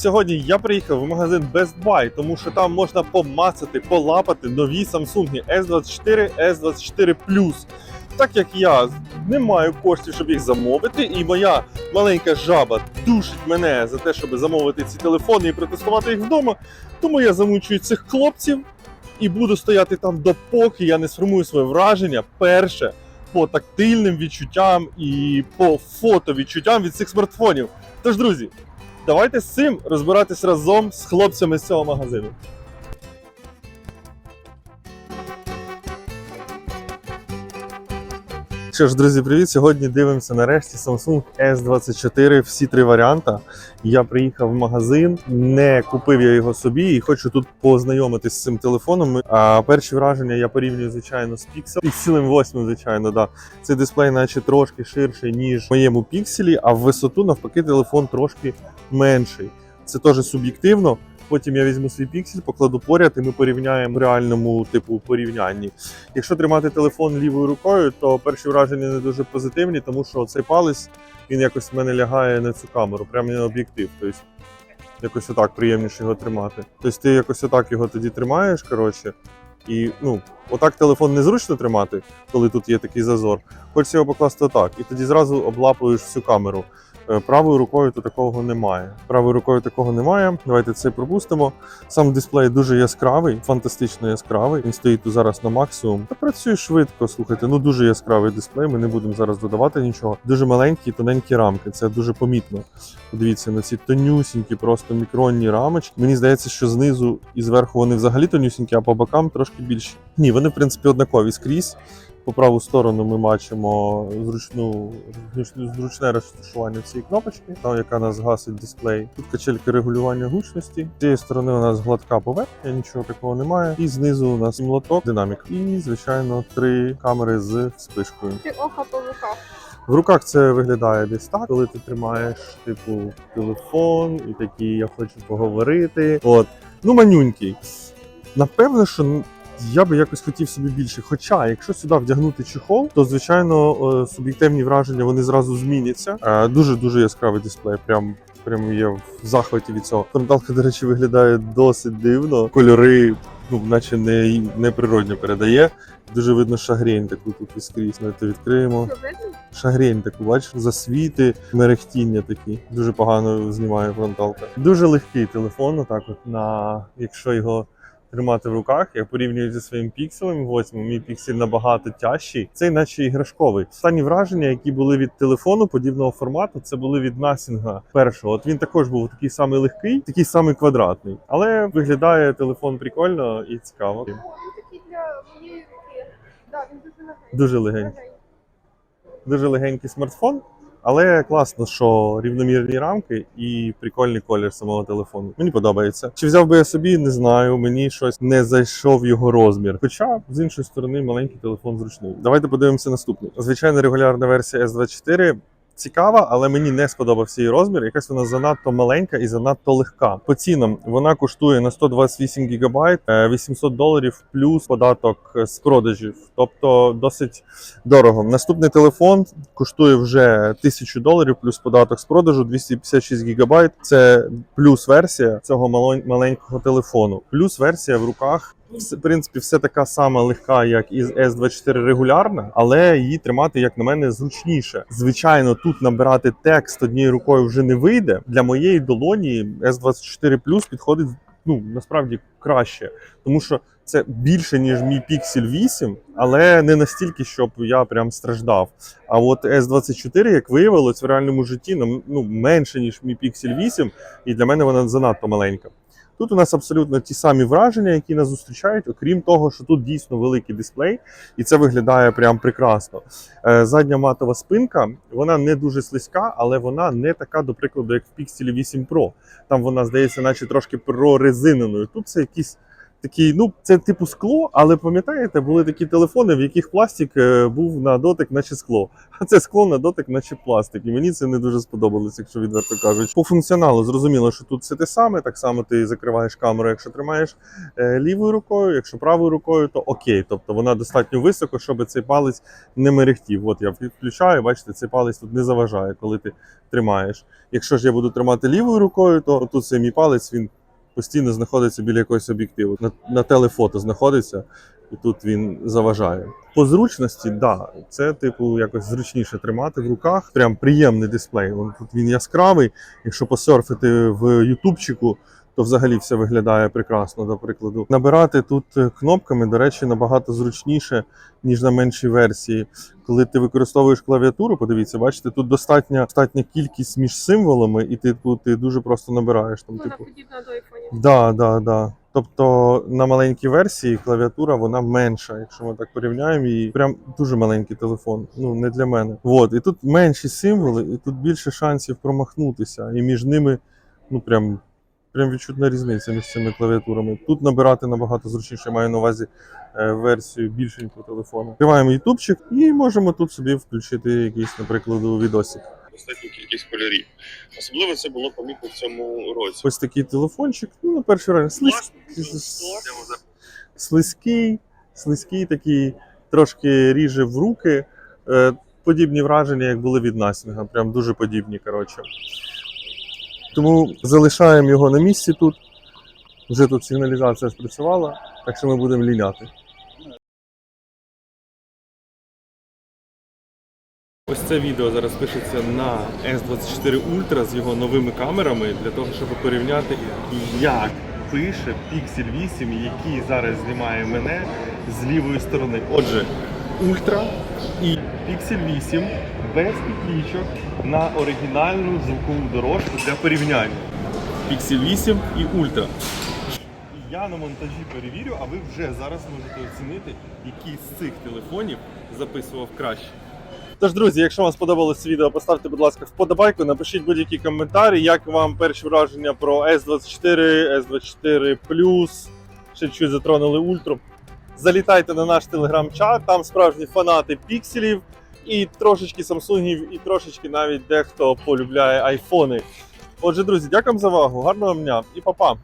Сьогодні я приїхав в магазин Best Buy, тому що там можна помацати, полапати нові Samsung S24, S24 Plus. Так як я не маю коштів, щоб їх замовити, і моя маленька жаба душить мене за те, щоб замовити ці телефони і протестувати їх вдома, тому я замучую цих хлопців і буду стояти там допоки я не сформую своє враження перше по тактильним відчуттям і по фотовідчуттям від цих смартфонів. Тож, друзі, давайте з цим розбиратись разом з хлопцями з цього магазину. Що ж, друзі, привіт! Сьогодні дивимося нарешті Samsung S24, всі три варіанти. Я приїхав в магазин, не купив я його собі і хочу тут познайомитись з цим телефоном. А перші враження я порівнюю, звичайно, з Pixel. Pixel 8, звичайно, да. Цей дисплей, наче трошки ширший, ніж в моєму пікселі, а в висоту навпаки телефон трошки менший. Це теж суб'єктивно. Потім я візьму свій піксель, покладу поряд, і ми порівняємо в реальному типу порівнянні. Якщо тримати телефон лівою рукою, то перші враження не дуже позитивні, тому що цей палець він якось в мене лягає на цю камеру, прямо на об'єктив. Тобто якось отак приємніше його тримати. Тобто ти якось отак його тоді тримаєш, коротше, і ну, отак телефон незручно тримати, коли тут є такий зазор. Хочеться його покласти отак, і тоді зразу облапуєш всю камеру. Е, Правою рукою то такого немає. Правою рукою такого немає. Давайте це пропустимо. Сам дисплей дуже яскравий, фантастично яскравий. Він стоїть тут зараз на максимум. Та працює швидко. Слухайте, ну дуже яскравий дисплей. Ми не будемо зараз додавати нічого. Дуже маленькі, тоненькі рамки. Це дуже помітно. Подивіться на ці тонюсінькі, просто мікронні рамочки. Мені здається, що знизу і зверху вони взагалі тонюсінькі, а по бокам трошки більші. Ні, вони в принципі однакові скрізь. По праву сторону ми бачимо зручну зручне розташування цієї кнопочки, та, яка нас гасить дисплей. Тут качельки регулювання гучності. З цієї сторони у нас гладка поверхня, нічого такого немає. І знизу у нас молоток, динамік. І, звичайно, три камери з вспишкою. Ти ока по руках. В руках це виглядає десь так, коли ти тримаєш типу телефон і такий я хочу поговорити. От ну манюнький. Напевно, що я би якось хотів собі більше. Хоча, якщо сюди вдягнути чехол, то звичайно е, суб'єктивні враження вони зразу зміняться. Дуже дуже яскравий дисплей. Прям прям є в захваті від цього. Фронталка, до речі, виглядає досить дивно. Кольори, ну, наче не, не природньо передає. Дуже видно шагрень таку тут і скрізь. Давайте відкриємо. Шагрень таку, бачиш, засвіти, мерехтіння такі. Дуже погано знімає фронталка. Дуже легкий телефон, отак от на якщо його тримати в руках, я порівнюю зі своїм пікселем 8, мій піксель набагато тяжчий. Цей наче іграшковий. Останні враження, які були від телефону подібного формату, це були від Насінга першого. От він також був такий самий легкий, такий самий квадратний, але виглядає телефон прикольно і цікаво. Він такий для моєї руки. Да, він дуже легенький. Дуже легенький. дуже легенький смартфон, але класно, що рівномірні рамки і прикольний колір самого телефону. Мені подобається. Чи взяв би я собі, не знаю. Мені щось не зайшов його розмір. Хоча з іншої сторони маленький телефон зручний. Давайте подивимося наступний. Звичайно, регулярна версія S24. Цікава, але мені не сподобався її розмір. Якась вона занадто маленька і занадто легка. По цінам вона коштує на 128 ГБ 800 доларів плюс податок з продажів, тобто досить дорого. Наступний телефон коштує вже 1000 доларів плюс податок з продажу 256 ГБ. Це плюс версія цього маленького телефону. Плюс версія в руках. Вс- В принципі, все така сама легка, як і S24 регулярна, але її тримати, як на мене, зручніше. Звичайно, тут набирати текст однією рукою вже не вийде. Для моєї долоні S24 Plus підходить ну насправді краще, тому що це більше ніж мій Pixel 8, але не настільки, щоб я прям страждав. А от S24, як виявилось в реальному житті, ну менше ніж мій Pixel 8, і для мене вона занадто маленька. Тут у нас абсолютно ті самі враження, які нас зустрічають, окрім того, що тут дійсно великий дисплей, і це виглядає прям прекрасно. Е, Задня матова спинка, вона не дуже слизька, але вона не така, до прикладу, як в Pixel 8 Pro. Там вона здається, наче трошки прорезиненою. Тут це якийсь такий, ну, це типу скло, але пам'ятаєте, були такі телефони, в яких пластик е, був на дотик, наче скло. А це скло на дотик, наче пластик. І мені це не дуже сподобалось, якщо відверто кажуть. По функціоналу зрозуміло, що тут все те саме. Так само ти закриваєш камеру, якщо тримаєш е, лівою рукою, якщо правою рукою, то окей. Тобто вона достатньо високо, щоб цей палець не мерехтів. От я включаю, бачите, цей палець тут не заважає, коли ти тримаєш. Якщо ж я буду тримати лівою рукою, то тут цей мій палець він постійно знаходиться біля якогось об'єктиву. На, на телефото знаходиться, і тут він заважає. По зручності, да, це типу якось зручніше тримати в руках. Прям приємний дисплей. Вон тут він яскравий. Якщо посерфити в Ютубчику, то взагалі все виглядає прекрасно. До прикладу, набирати тут е, кнопками, до речі, набагато зручніше, ніж на меншій версії. Коли ти використовуєш клавіатуру, подивіться, бачите, тут достатня, достатня кількість між символами, і типу, ти дуже просто набираєш там, Вона типу. подібна до айфонів. Да, да, да. Тобто на маленькій версії клавіатура вона менша, якщо ми так порівняємо її. Прям дуже маленький телефон. Ну не для мене. От і тут менші символи, і тут більше шансів промахнутися. І між ними, ну прям. Прям відчутна різниця між цими клавіатурами. Тут набирати набагато зручніше, маю на увазі е, версію більшенького телефону. Відкриваємо ютубчик і можемо тут собі включити якийсь, наприклад, відосик. достатню кількість кольорів. Особливо це було помітно в цьому році. Ось такий телефончик. Ну, на перший раз слизь... слизький, слизький такий, трошки ріже в руки. Е, подібні враження, як були від Насінга. Прям дуже подібні, коротше. Тому залишаємо його на місці тут. Вже тут сигналізація спрацювала, так що ми будемо ліняти. Ось це відео зараз пишеться на S24 Ultra з його новими камерами для того, щоб порівняти, як пише Pixel 8, який зараз знімає мене з лівої сторони. Отже, Ultra і Pixel 8 без підлічок на оригінальну звукову дорожку для порівняння. Pixel 8 і Ultra. Я на монтажі перевірю, а ви вже зараз можете оцінити, який з цих телефонів записував краще. Тож, друзі, якщо вам сподобалось відео, поставте, будь ласка, вподобайку, напишіть будь-які коментарі, як вам перші враження про S24, S24 ще чуть затронули ультру. Залітайте на наш телеграм-чат, там справжні фанати пікселів і трошечки самсунгів, і трошечки навіть дехто полюбляє айфони. Отже, друзі, дякую за увагу, гарного дня і па-па!